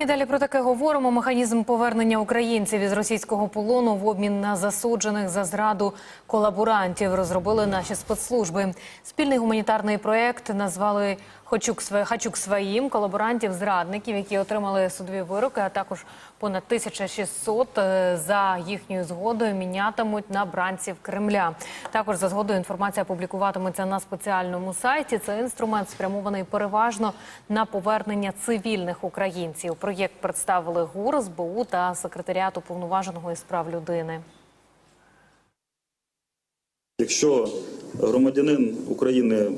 І далі про таке говоримо. Механізм повернення українців із російського полону в обмін на засуджених за зраду колаборантів розробили наші спецслужби. Спільний гуманітарний проєкт назвали Хочук Сва- Хачук своїм колаборантів зрадників, які отримали судові вироки, а також понад 1600 е, за їхньою згодою мінятимуть на бранців Кремля. Також за згодою інформація публікуватиметься на спеціальному сайті. Це інструмент спрямований переважно на повернення цивільних українців. Проєкт представили ГУР, СБУ та секретаріат уповноваженого із прав людини. Якщо громадянин України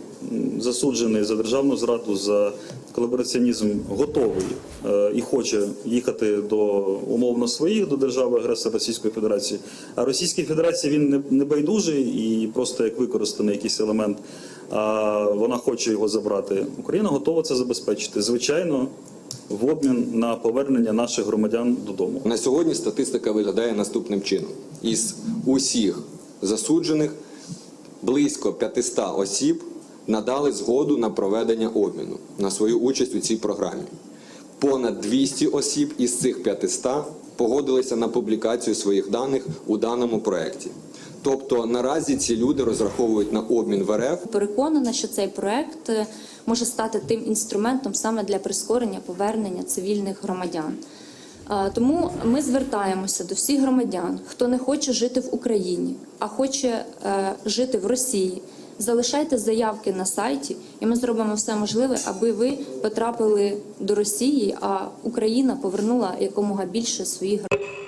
засуджений за державну зраду, за колабораціонізм, готовий е, і хоче їхати до умовно своїх до держави агресора Російської Федерації, а Російській Федерації він не, не байдужий і просто як використаний якийсь елемент, а вона хоче його забрати. Україна готова це забезпечити. Звичайно, в обмін на повернення наших громадян додому. На сьогодні статистика виглядає наступним чином: із усіх засуджених близько 500 осіб надали згоду на проведення обміну на свою участь у цій програмі. Понад 200 осіб із цих 500 погодилися на публікацію своїх даних у даному проєкті. Тобто наразі ці люди розраховують на обмін в РФ Переконана, що цей проект е, може стати тим інструментом саме для прискорення повернення цивільних громадян. Тому ми звертаємося до всіх громадян, хто не хоче жити в Україні, а хоче е, жити в Росії. Залишайте заявки на сайті, і ми зробимо все можливе, аби ви потрапили до Росії, а Україна повернула якомога більше своїх громадян.